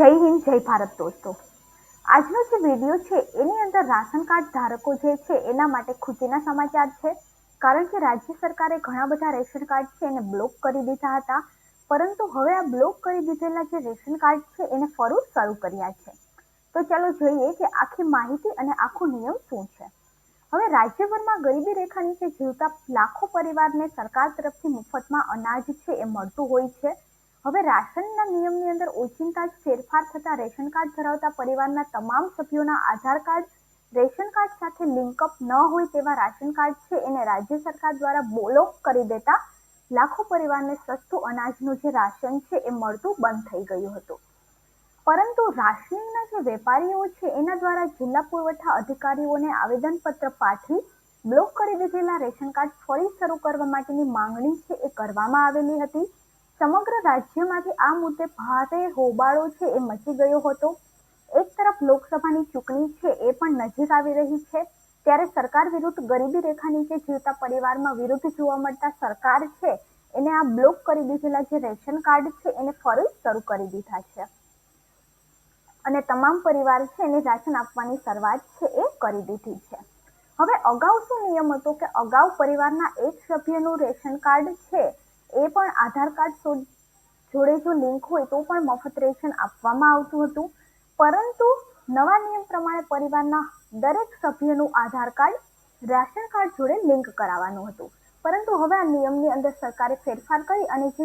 જય હિન્દ, જય ભારત દોસ્તો. આજનો જે વીડિયો છે, એની અંદર રાશન કાર્ડ ધારકો જે છે, એના માટે ખુશીના સમાચાર છે. કારણ કે રાજ્ય સરકારે ઘણા બધા રેશન કાર્ડ છે, એને બ્લોક કરી દીધા હતા. પરંતુ હવે આ બ્લોક કરી દીધેલા જે રેશન કાર્ડ છે, એને ફરું શરૂ કર્યા છે. તો ચાલો જોઈએ કે આખી માહિતી અને આખો નિયમ શું છે. હવે રાજ્યભરમાં ગરીબી રેખા નીચે જીવતા લાખો પરિવારને સરકાર તરફથી મફતમાં અનાજ છે, એ મળતું હોય છે. હવે રાશનના નિયમની અંદર ઓચિંતા જ ફેરફાર થતા રેશન કાર્ડ ધરાવતા પરિવારના તમામ સભ્યોના આધાર કાર્ડ, રેશન કાર્ડ સાથે લિંકઅપ ન હોય તેવા રાશન કાર્ડ છે એને રાજ્ય સરકાર દ્વારા બ્લોક કરી દેતા લાખો પરિવારને સસ્તું અનાજનું જે રાશન છે એ મળતું બંધ થઈ ગયું હતું. પરંતુ રાશનિંગના જે વેપારીઓ છે એના દ્વારા જિલ્લા પુરવઠા અધિકારીઓને આવેદનપત્ર પાઠવી બ્લોક કરી દીધેલા રેશન કાર્ડ ફરી શરૂ કરવા માટેની માંગણી છે એ કરવામાં આવેલી હતી. સમગ્ર રાજ્યમાંથી આ મુદ્દે ભારે હોબાળો છે એ મચી ગયો હતો. એક તરફ લોકસભાની ચૂંટણી છે એ પણ નજીક આવી રહી છે. ત્યારે સરકાર વિરુદ્ધ ગરીબી રેખા નીચે જીવતા પરિવારમાં વિરુદ્ધ જોવા મળતા સરકાર છે એને આ બ્લોક કરી દીધેલા જે રેશન કાર્ડ છે એને ફરી શરૂ કરી દીધા છે. અને તમામ પરિવાર છે એને રાશન આપવાની શરૂઆત છે એ કરી દીધી છે. હવે અગાઉ શું નિયમ હતો કે અગાઉ પરિવારના એક સભ્યનું રેશન કાર્ડ છે એ પણ આધાર કાર્ડ જોડે જો લિંક હોય તો પણ મફત રેશન આપવામાં આવતું હતું. પરંતુ નવા નિયમ પ્રમાણે પરિવારના દરેક સભ્યનું આધાર કાર્ડ, રાશન કાર્ડ જોડે લિંક કરાવવાનું હતું. પરંતુ હવે આ નિયમની અંદર સરકારે ફેરફાર કરી અને જે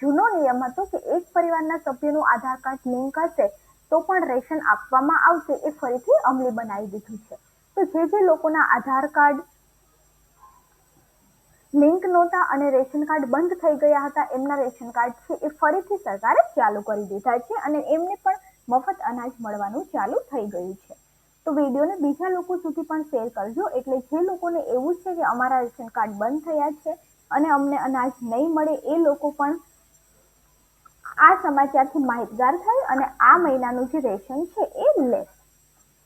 જૂનો નિયમ હતો કે એક પરિવારના સભ્યનું આધાર કાર્ડ લિંક હશે, તો પણ રેશન આપવામાં આવશે, એ ફરીથી અમલી બનાવી દીધું છે. તો જે જે લોકોના આધાર કાર્ડ લિંક નહોતા અને રેશન કાર્ડ બંધ થઈ ગયા હતા. એમના રેશન કાર્ડ છે એ ફરીથી સરકારે ચાલુ કરી દીધા છે અને એમને પણ મફત અનાજ મળવાનું ચાલુ થઈ ગયું છે. તો વિડીયોને બીજા લોકો સુધી પણ શેર કરજો. એટલે જે લોકોને એવું છે કે અમારા રેશન કાર્ડ બંધ થયા છે અને અમને અનાજ નહીં મળે, એ લોકો પણ આ સમાચારથી માહિતગાર થાય અને આ મહિનાનું જે રેશન છે એ લે.